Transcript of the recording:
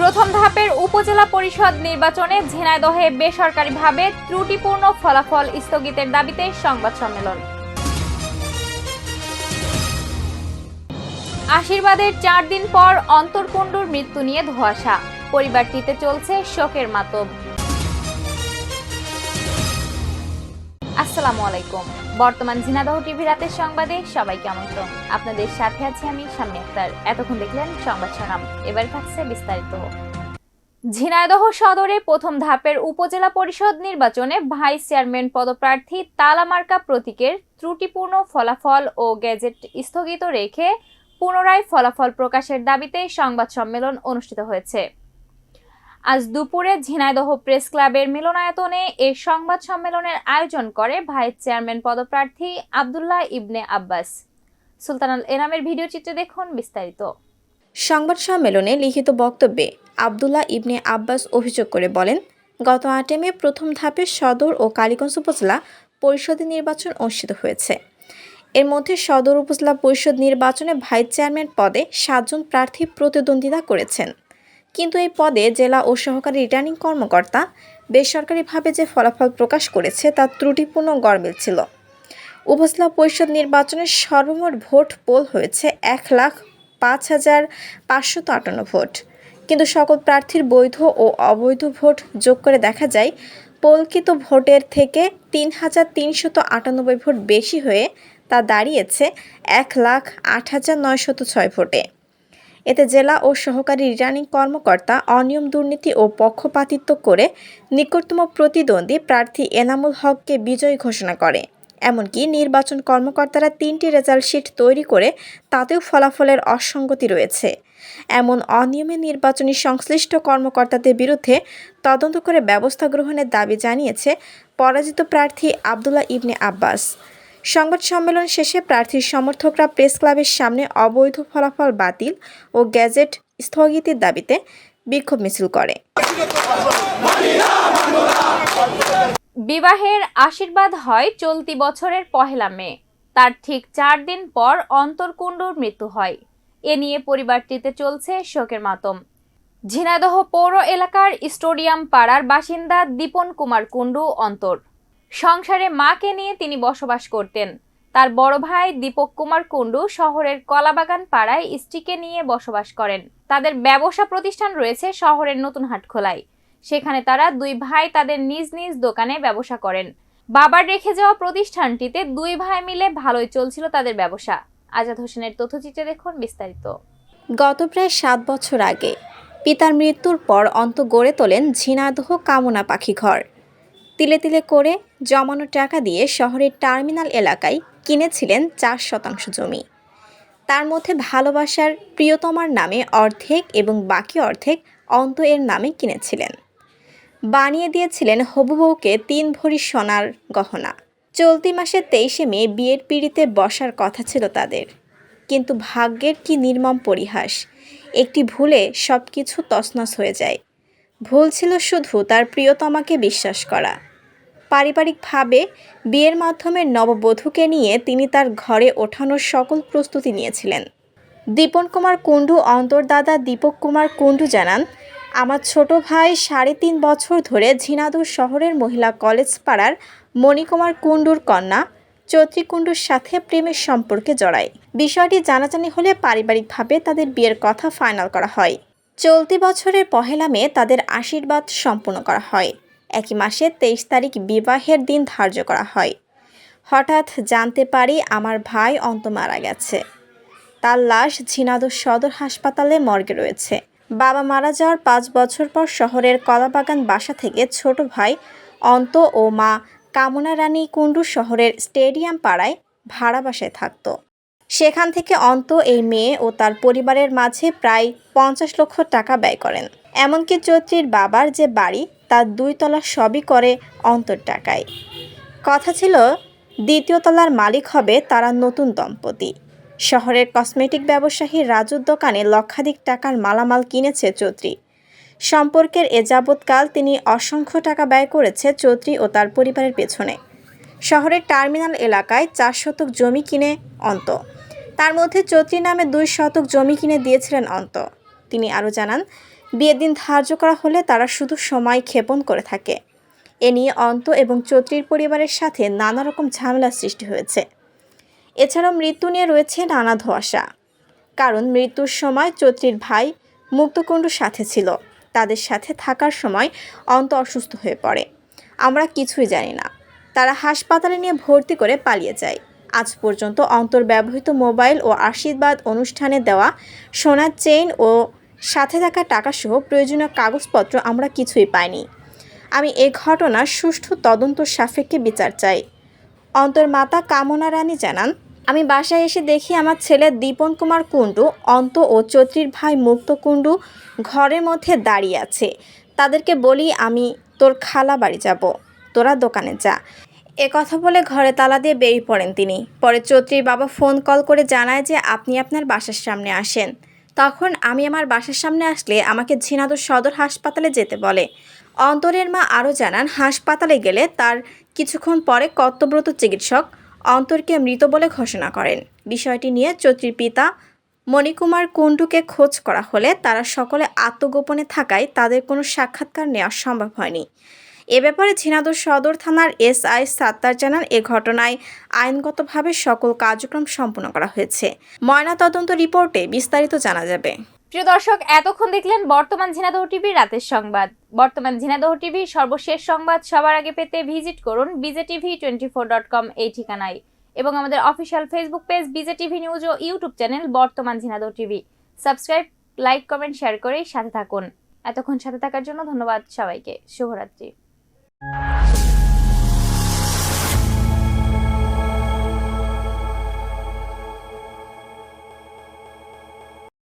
প্রথম ধাপের উপজেলা পরিষদ নির্বাচনে ঝিনাইদহে বেসরকারিভাবে ত্রুটিপূর্ণ ফলাফল স্থগিতের দাবিতে সংবাদ সম্মেলন। আশীর্বাদের চার দিন পর অন্তরকুণ্ডুর মৃত্যু নিয়ে ধোয়াশা। পরিবারটিতে চলছে শোকের মাতম আসসালামু আলাইকুম। বর্তমান ঝিনাদহ টিভি রাতের সংবাদে সবাইকে আমন্ত্রণ। আপনাদের সাথে আছি আমি সামনে আক্তার। এতক্ষণ দেখলেন সংবাদ শোনাম এবার থাকছে বিস্তারিত। ঝিনাইদহ সদরে প্রথম ধাপের উপজেলা পরিষদ নির্বাচনে ভাইস চেয়ারম্যান পদপ্রার্থী তালামার্কা প্রতীকের ত্রুটিপূর্ণ ফলাফল ও গেজেট স্থগিত রেখে পুনরায় ফলাফল প্রকাশের দাবিতে সংবাদ সম্মেলন অনুষ্ঠিত হয়েছে। আজ দুপুরে ঝিনাইদহ প্রেস ক্লাবের মিলনায়তনে এই সংবাদ সম্মেলনের আয়োজন করে ভাইস চেয়ারম্যান পদপ্রার্থী আবদুল্লাহ ইবনে আব্বাস। সুলতানাল এনামের ভিডিও চিত্রে দেখুন বিস্তারিত। সংবাদ সম্মেলনে লিখিত বক্তব্যে আবদুল্লাহ ইবনে আব্বাস অভিযোগ করে বলেন, গত আটে মে প্রথম ধাপে সদর ও কালীগঞ্জ উপজেলা পরিষদের নির্বাচন অনুষ্ঠিত হয়েছে। এর মধ্যে সদর উপজেলা পরিষদ নির্বাচনে ভাইস চেয়ারম্যান পদে সাতজন প্রার্থী প্রতিদ্বন্দ্বিতা করেছেন। কিন্তু এই পদে জেলা ও সহকারী রিটার্নিং কর্মকর্তা বেসরকারিভাবে যে ফলাফল প্রকাশ করেছে তা ত্রুটিপূর্ণ গড়মিল ছিল উপজেলা পরিষদ নির্বাচনে সর্বমোট ভোট পোল হয়েছে এক লাখ পাঁচ হাজার পাঁচশত আটান্ন ভোট। কিন্তু সকল প্রার্থীর বৈধ ও অবৈধ ভোট যোগ করে দেখা যায়, পোলকৃত ভোটের থেকে তিন হাজার তিনশত আটানব্বই ভোট বেশি হয়ে তা দাঁড়িয়েছে এক লাখ আট হাজার নয়শত ছয় ভোটে। এতে জেলা ও সহকারী রিটার্নিং কর্মকর্তা অনিয়ম দুর্নীতি ও পক্ষপাতিত্ব করে নিকটতম প্রতিদ্বন্দ্বী প্রার্থী এনামুল হককে বিজয়ী ঘোষণা করে। এমনকি নির্বাচন কর্মকর্তারা তিনটি রেজাল্ট শিট তৈরি করে তাতেও ফলাফলের অসঙ্গতি রয়েছে। এমন অনিয়মে নির্বাচনী সংশ্লিষ্ট কর্মকর্তাদের বিরুদ্ধে তদন্ত করে ব্যবস্থা গ্রহণের দাবি জানিয়েছে পরাজিত প্রার্থী আবদুল্লাহ ইবনে আব্বাস। সংবাদ সম্মেলন শেষে প্রার্থীর সমর্থকরা প্রেস ক্লাবের সামনে অবৈধ ফলাফল বাতিল ও গ্যাজেট স্থগিতের দাবিতে বিক্ষোভ মিছিল করে। বিবাহের আশীর্বাদ হয় চলতি বছরের পহেলা মে। তার ঠিক চার দিন পর অন্তর্কুণ্ডুর মৃত্যু হয়। এ নিয়ে পরিবারটিতে চলছে শোকের মাতম। ঝিনাদহ পৌর এলাকার স্টোডিয়াম পাড়ার বাসিন্দা দীপন কুমার কুণ্ডু অন্তর। সংসারে মাকে নিয়ে তিনি বসবাস করতেন। তার বড় ভাই দীপক কুমার কুণ্ডু শহরের কলাবাগান পাড়ায় স্ত্রীকে নিয়ে বসবাস করেন। তাদের ব্যবসা প্রতিষ্ঠান রয়েছে শহরের নতুন হাটখোলায়। সেখানে তারা দুই ভাই তাদের নিজ নিজ দোকানে ব্যবসা করেন। বাবার রেখে যাওয়া প্রতিষ্ঠানটিতে দুই ভাই মিলে ভালোই চলছিল তাদের ব্যবসা। আজাদ হোসেনের তথ্যচিত্রে দেখুন বিস্তারিত। গত প্রায় সাত বছর আগে পিতার মৃত্যুর পর অন্ত গড়ে তোলেন ঝিনাদহ কামনা পাখি ঘর তিলে তিলে করে জমানো টাকা দিয়ে শহরের টার্মিনাল এলাকায় কিনেছিলেন চার শতাংশ জমি। তার মধ্যে ভালোবাসার প্রিয়তমার নামে অর্ধেক এবং বাকি অর্ধেক অন্ত এর নামে কিনেছিলেন। বানিয়ে দিয়েছিলেন হবু বউকে তিন ভরি সোনার গহনা। চলতি মাসের তেইশে মে বিয়ের পিড়িতে বসার কথা ছিল তাদের। কিন্তু ভাগ্যের কি নির্মম পরিহাস, একটি ভুলে সব কিছু তছনছ হয়ে যায়। ভুল ছিল শুধু তার প্রিয়তমাকে বিশ্বাস করা। পারিবারিকভাবে বিয়ের মাধ্যমে নববধূকে নিয়ে তিনি তার ঘরে ওঠানোর সকল প্রস্তুতি নিয়েছিলেন। দীপন কুমার কুণ্ডু অন্তর্দাদা দীপক কুমার কুণ্ডু জানান, আমার ছোট ভাই সাড়ে তিন বছর ধরে ঝিনাদুর শহরের মহিলা কলেজ পাড়ার মণিকুমার কুণ্ডুর কন্যা চৈত্রী কুণ্ডুর সাথে প্রেমের সম্পর্কে জড়ায়। বিষয়টি জানাজানি হলে পারিবারিকভাবে তাদের বিয়ের কথা ফাইনাল করা হয়। চলতি বছরের পহেলা মে তাদের আশীর্বাদ সম্পূর্ণ করা হয়। একই মাসে তেইশ তারিখ বিবাহের দিন ধার্য করা হয়। হঠাৎ জানতে পারি আমার ভাই অন্ত মারা গেছে। তার লাশ ঝিনাদহ সদর হাসপাতালে মর্গে রয়েছে। বাবা মারা যাওয়ার পাঁচ বছর পর শহরের কলাবাগান বাসা থেকে ছোট ভাই অন্ত ও মা কামনা রানী কুণ্ডু শহরের স্টেডিয়াম পাড়ায় ভাড়া বাসায় থাকত। সেখান থেকে অন্ত এই মেয়ে ও তার পরিবারের মাঝে প্রায় পঞ্চাশ লক্ষ টাকা ব্যয় করেন। এমনকি চৈত্রীর বাবার যে বাড়ি, তার দুই তলা সবই করে অন্তর টাকায়। কথা ছিল, দ্বিতীয় তলার মালিক হবে তারা নতুন দম্পতি। শহরের কসমেটিক ব্যবসায়ী রাজুর দোকানে লক্ষাধিক টাকার মালামাল কিনেছে চৌধুরী সম্পর্কের এ যাবৎকাল তিনি অসংখ্য টাকা ব্যয় করেছে চৌত্রী ও তার পরিবারের পেছনে। শহরের টার্মিনাল এলাকায় চার শতক জমি কিনে অন্ত। তার মধ্যে চৌধুরী নামে দুই শতক জমি কিনে দিয়েছিলেন অন্ত। তিনি আরও জানান বিয়ের দিন ধার্য করা হলে তারা শুধু সময় ক্ষেপণ করে থাকে। এ নিয়ে অন্ত এবং চৈত্রীর পরিবারের সাথে নানা রকম ঝামেলার সৃষ্টি হয়েছে। এছাড়াও মৃত্যু নিয়ে রয়েছে নানা ধোঁয়াশা। কারণ মৃত্যুর সময় চৈত্রীর ভাই মুক্তকুণ্ডুর সাথে ছিল। তাদের সাথে থাকার সময় অন্ত অসুস্থ হয়ে পড়ে। আমরা কিছুই জানি না। তারা হাসপাতালে নিয়ে ভর্তি করে পালিয়ে যায়। আজ পর্যন্ত অন্তর ব্যবহৃত মোবাইল ও আশীর্বাদ অনুষ্ঠানে দেওয়া সোনার চেইন ও সাথে থাকা টাকাসহ প্রয়োজনীয় কাগজপত্র আমরা কিছুই পাইনি। আমি এ ঘটনার সুষ্ঠু তদন্ত সাপেক্ষে বিচার চাই। অন্তর মাতা কামনা রানী জানান, আমি বাসায় এসে দেখি আমার ছেলে দীপন কুমার কুণ্ডু, অন্ত ও চৈত্রীর ভাই মুক্ত কুণ্ডু ঘরের মধ্যে দাঁড়িয়ে আছে। তাদেরকে বলি আমি তোর খালা বাড়ি যাব, তোরা দোকানে যা। এ কথা বলে ঘরে তালা দিয়ে বেরিয়ে পড়েন তিনি। পরে চৈত্রীর বাবা ফোন কল করে জানায় যে আপনি আপনার বাসার সামনে আসেন। তখন আমি আমার বাসার সামনে আসলে আমাকে ঝিনাদুর সদর হাসপাতালে যেতে বলে। অন্তরের মা আরও জানান, হাসপাতালে গেলে তার কিছুক্ষণ পরে কর্তব্যরত চিকিৎসক অন্তরকে মৃত বলে ঘোষণা করেন। বিষয়টি নিয়ে চৈত্রীর পিতা মণিকুমার কুণ্ডুকে খোঁজ করা হলে তারা সকলে আত্মগোপনে থাকায় তাদের কোনো সাক্ষাৎকার নেওয়া সম্ভব হয়নি। এ ব্যাপারে ঝিনাদুর সদর থানার এসআই সাত্তার জানান এ ঘটনায় আইনগতভাবে সকল কার্যক্রম সম্পন্ন করা হয়েছে। ময়নাতদন্ত রিপোর্টে বিস্তারিত জানা যাবে। প্রিয় দর্শক, এতক্ষণ দেখলেন বর্তমান ঝিনাদহ টিভি রাতের সংবাদ। বর্তমান ঝিনাদহ টিভি সর্বশেষ সংবাদ সবার আগে পেতে ভিজিট করুন BJ TV twenty four dot com এই ঠিকানায় এবং আমাদের official Facebook page BJ TV news ও ইউটিউব চ্যানেল বর্তমান Jhenaidah TV. Subscribe, like, comment, share করে সাথে থাকুন। এতক্ষণ সাথে থাকার জন্য ধন্যবাদ সবাইকে। শুভরাত্রি। you